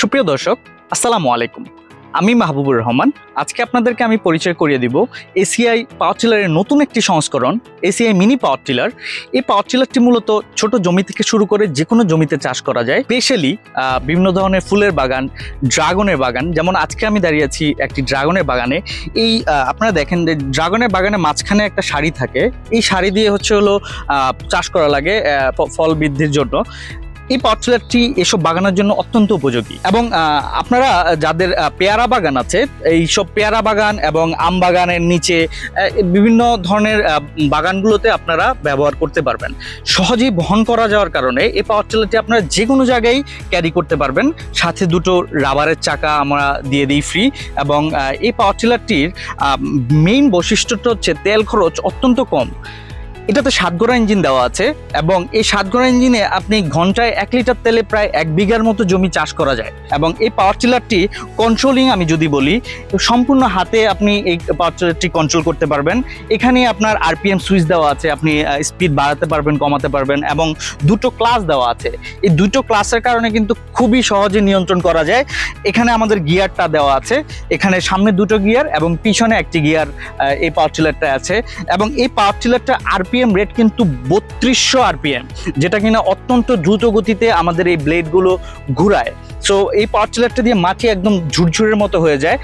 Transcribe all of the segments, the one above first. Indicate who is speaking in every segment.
Speaker 1: সুপ্রিয় দর্শক, আসসালামু আলাইকুম। আমি মাহবুবুর রহমান। আজকে আপনাদেরকে আমি পরিচয় করিয়ে দিব এসিআই পাওয়ার টিলারের নতুন একটি সংস্করণ, এসিআই মিনি পাওয়ার টিলার। এই পাওয়ার টিলারটি মূলত ছোট জমি থেকে শুরু করে যে কোনো জমিতে চাষ করা যায়। স্পেশালি বিভিন্ন ধরনের ফুলের বাগান, ড্রাগনের বাগান। যেমন আজকে আমি দাঁড়িয়ে আছি একটি ড্রাগনের বাগানে। এই আপনারা দেখেন যে ড্রাগনের বাগানে মাঝখানে একটা শাড়ি থাকে। এই শাড়ি দিয়ে হচ্ছে হলো চাষ করা লাগে ফল বৃদ্ধির জন্য। এই পাওয়ার এসব বাগানের জন্য অত্যন্ত উপযোগী। এবং আপনারা যাদের পেয়ারা বাগান আছে, এইসব পেয়ারা বাগান এবং আম বাগানের নিচে বিভিন্ন ধরনের বাগানগুলোতে আপনারা ব্যবহার করতে পারবেন। সহজেই বহন করা যাওয়ার কারণে এই পাওয়ার টিলারটি আপনারা যে কোনো জায়গায় ক্যারি করতে পারবেন। সাথে দুটো রাবারের চাকা আমরা দিয়ে দিই ফ্রি এবং এই পাওয়ার টিলারটির মেইন বৈশিষ্ট্যটা হচ্ছে তেল খরচ অত্যন্ত কম। এটাতে সাতগোড়া ইঞ্জিন দেওয়া আছে এবং এই সাতগোড়া ইঞ্জিনে আপনি ঘন্টায় এক লিটার তেলে প্রায় এক বিঘার মতো জমি চাষ করা যায়। এবং এই পাওয়ার টিলারটি কন্ট্রোলিং আমি যদি বলি, সম্পূর্ণ হাতে আপনি এই পাওয়ার টিলারটি কন্ট্রোল করতে পারবেন। এখানে আপনার আরপিএম সুইচ দেওয়া আছে, আপনি স্পিড বাড়াতে পারবেন, কমাতে পারবেন এবং দুটো ক্লাস দেওয়া আছে। এই দুটো ক্লাসের কারণে কিন্তু খুবই সহজে নিয়ন্ত্রণ করা যায়। এখানে আমাদের গিয়ারটা দেওয়া আছে। এখানে সামনে দুটো গিয়ার এবং পিছনে একটি গিয়ার এই পাওয়ার টিলারটা আছে। এবং এই পাওয়ার টিলারটা আরপিএম রেট কিন্তু বত্রিশশো আরপিএম যেটা কিনা অত্যন্ত দ্রুত গতিতে আমাদের এই ব্লেডগুলো ঘুরায়। সো এই পাওয়ার টিলারটা দিয়ে মাটি একদম ঝুরঝুরের মতো হয়ে যায়।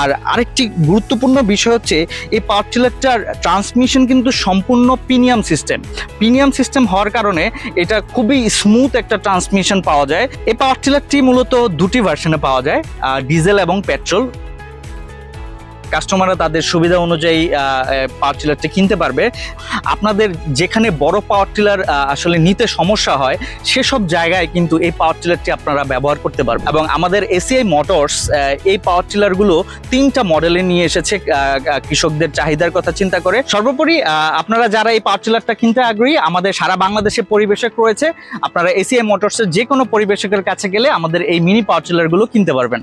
Speaker 1: আর আরেকটি গুরুত্বপূর্ণ বিষয় হচ্ছে, এই পাওয়ার টিলারটার ট্রান্সমিশন কিন্তু সম্পূর্ণ প্রিমিয়াম সিস্টেম প্রিমিয়াম সিস্টেম হওয়ার কারণে এটা খুবই স্মুথ একটা ট্রান্সমিশন পাওয়া যায়। এই পাওয়ার টিলারটি মূলত দুটি ভার্সনে পাওয়া যায় ডিজেল এবং পেট্রোল কাস্টমাররা তাদের সুবিধা অনুযায়ী পাওয়ার টিলারটি কিনতে পারবে। আপনাদের যেখানে বড় পাওয়ার টিলার আসলে নিতে সমস্যা হয়, সেসব জায়গায় কিন্তু এই পাওয়ার টিলারটি আপনারা ব্যবহার করতে পারবেন। এবং আমাদের এসিআই মোটরস এই পাওয়ার টিলারগুলো তিনটা মডেলে নিয়ে এসেছে কৃষকদের চাহিদার কথা চিন্তা করে। সর্বোপরি আপনারা যারা এই পাওয়ার টিলারটা কিনতে আগ্রহী, আমাদের সারা বাংলাদেশে পরিবেশক রয়েছে, আপনারা এসিআই মোটরসের যে কোনো পরিবেশকের কাছে গেলে আমাদের এই মিনি পাওয়ার টিলারগুলো কিনতে পারবেন।